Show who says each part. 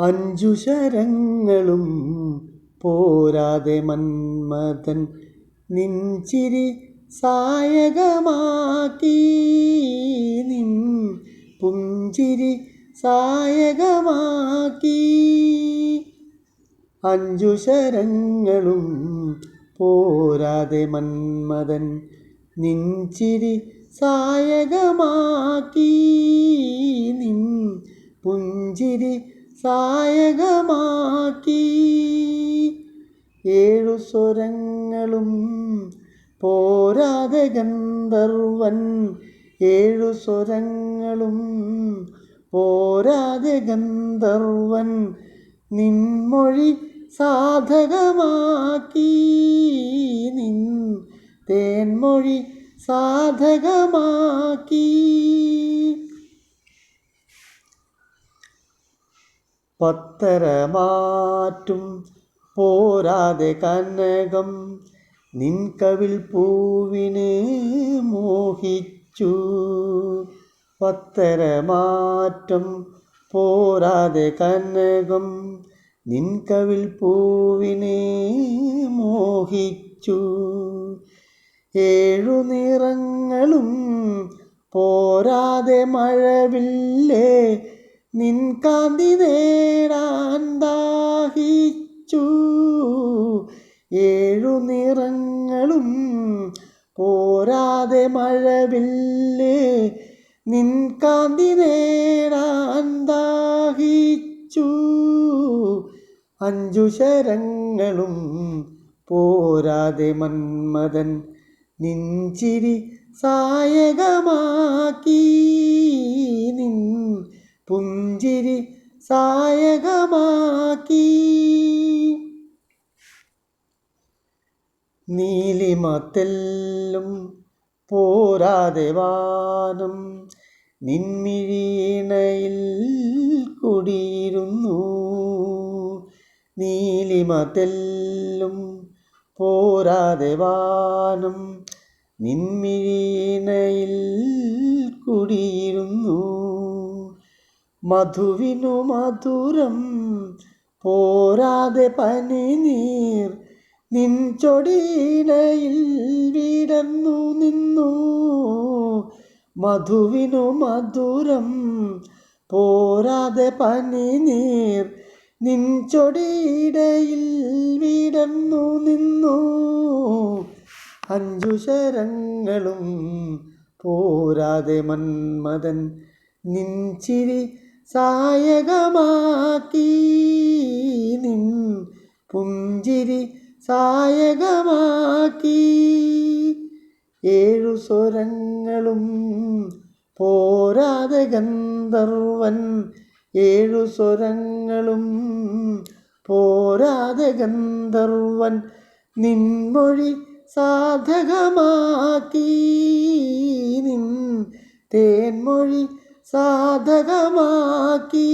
Speaker 1: അഞ്ചു ശരങ്ങളും പോരാതെ മന്മതൻ നിൻചിരി സായകമാക്കി. നിൻ പുഞ്ചിരി സായകമാക്കി. അഞ്ചു ശരങ്ങളും പോരാതെ മന്മതൻ നിൻചിരി സായകമാക്കി. നിൻ പുഞ്ചിരി സായകമാക്കി. ഏഴു സ്വരങ്ങളും പോരാതെ ഗന്ധർവൻ ഏഴു സ്വരങ്ങളും പോരാതെ ഗന്ധർവൻ നിൻമൊഴി സാധകമാക്കി. നിൻ തേൻമൊഴി സാധകമാക്കി. പത്തരമാറ്റും പോരാതെ കനകം നിൻകവിൽ പൂവിന് മോഹിച്ചു. പത്തരമാറ്റം പോരാതെ കനകം നിൻകവിൽ പൂവിനെ മോഹിച്ചു. ഏഴു നിറങ്ങളും പോരാതെ മഴവില്ലേ നിൻ കാന്തി നേടാൻ ദാഹിച്ചു. ഏഴു നിറങ്ങളും പോരാതെ മഴവില്ലേ നിൻ കാന്തി നേടാൻ ദാഹിച്ചു. അഞ്ചു ശരങ്ങളും പോരാതെ മന്മദൻ നിൻചിരി സായകമാക്കി. നിൻ പുഞ്ചിരി സായകമാക്കി. നീലിമത്തെല്ലും പോരാതെ വാനം നിൻമിഴീണയിൽ കുടിയിരുന്നു. നീലിമത്തെല്ലും പോരാതെ വാനം കുടിയിരുന്നു. മധുവിനു മധുരം പോരാതെ പനിനീർ നിൻ ചൊടിയിടയിൽ വിടന്നു നിന്നു. മധുവിനു മധുരം പോരാതെ പനിനീർ നിൻ ചൊടിയിടയിൽ വിടന്നു നിന്നു. അഞ്ചു ശരങ്ങളും പോരാതെ മന്മഥൻ നിൻചിരി സായകമാക്കി നിൻ പുഞ്ചിരി സായകമാക്കി. ഏഴു സ്വരങ്ങളും പോരാതെ ഗന്ധർവൻ ഏഴു സ്വരങ്ങളും പോരാതെ ഗന്ധർവൻ നിൻമൊഴി സാധകമാക്കി. നിൻ തേൻമൊഴി സാധകമാക്കി.